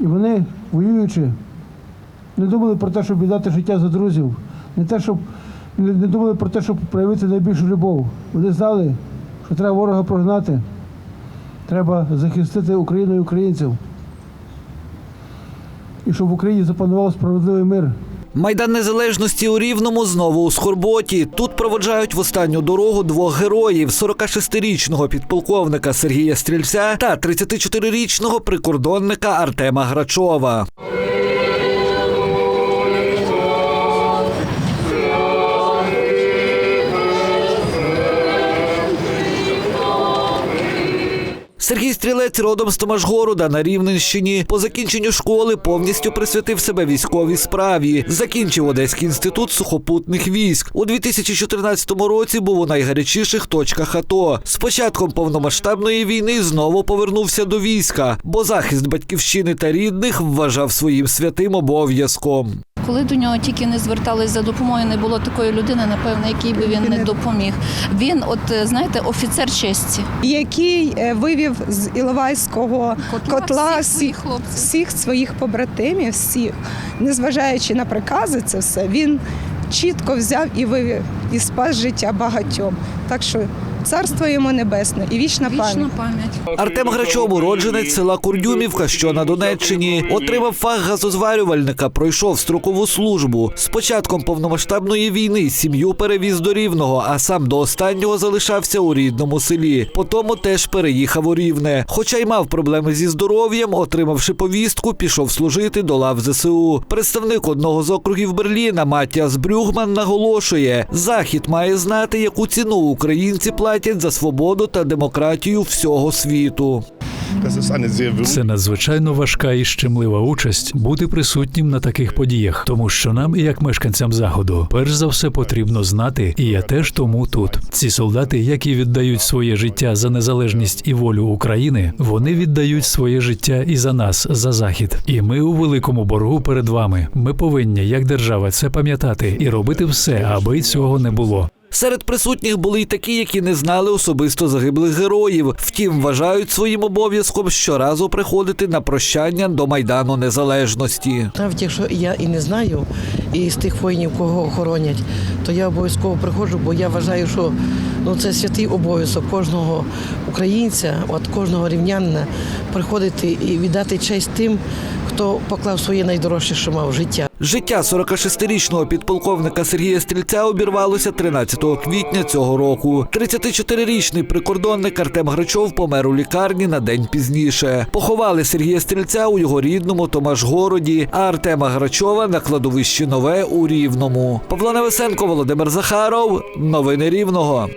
І вони, воюючи, не думали про те, щоб віддати життя за друзів, не, те, щоб, не, думали про те, щоб проявити найбільшу любов. Вони знали, що треба ворога прогнати, треба захистити Україну і українців. І щоб в Україні запанував справедливий мир. Майдан Незалежності у Рівному знову у Скорботі. Тут проводжають в останню дорогу двох героїв: 46-річного підполковника Сергія Стрільця та 34-річного прикордонника Артема Грачова. Сергій Стрілець родом з Томашгорода на Рівненщині. По закінченню школи повністю присвятив себе військовій справі. Закінчив Одеський інститут сухопутних військ. У 2014 році був у найгарячіших точках АТО. З початком повномасштабної війни знову повернувся до війська, бо захист батьківщини та рідних вважав своїм святим обов'язком. Коли до нього тільки не звертались за допомогою, не було такої людини, напевно, якій би він не допоміг. Він, от е, знаєте, офіцер честі. який е, вивів з Іловайського котла, всіх своїх всіх, хлопців. всіх своїх побратимів, всіх, незважаючи на прикази, це все, він чітко взяв і вивів і спас життя багатьом. Так що царство йому небесне і вічна пам'ять. Вічна пам'ять. Артем Грачов, уродженець села Курдюмівка, що на Донеччині, отримав фах газозварювальника, пройшов строкову службу. З початком повномасштабної війни сім'ю перевіз до Рівного, а сам до останнього залишався у рідному селі. Потому теж переїхав у Рівне. Хоча й мав проблеми зі здоров'ям, отримавши повістку, пішов служити до лав ЗСУ. Представник одного з округів Берліна Матіас Брюгман наголошує: захід має знати, яку ціну українці платять за свободу та демократію всього світу. Це надзвичайно важка і щемлива участь бути присутнім на таких подіях, тому що нам, як мешканцям заходу, перш за все потрібно знати, і я теж тому тут. Ці солдати, які віддають своє життя за незалежність і волю України, вони віддають своє життя і за нас, за захід. І ми у великому боргу перед вами. Ми повинні, як держава, це пам'ятати і робити все, аби цього не було. Серед присутніх були й такі, які не знали особисто загиблих героїв. Втім, вважають своїм обов'язком щоразу приходити на прощання до майдану незалежності. Навіть якщо я і не знаю, і з тих воїнів, кого охоронять, то я обов'язково приходжу, бо я вважаю, що ну, це святий обов'язок кожного українця, от кожного рівнянина приходити і віддати честь тим, хто поклав своє найдорожче, що мав життя. Життя 46-річного підполковника Сергія Стрільця обірвалося 13 квітня цього року. 34-річний прикордонник Артем Грачов помер у лікарні на день пізніше. Поховали Сергія Стрільця у його рідному Томашгороді, а Артема Грачова на кладовищі Нове у Рівному. Павло Невесенко, Володимир Захаров. Новини Рівного.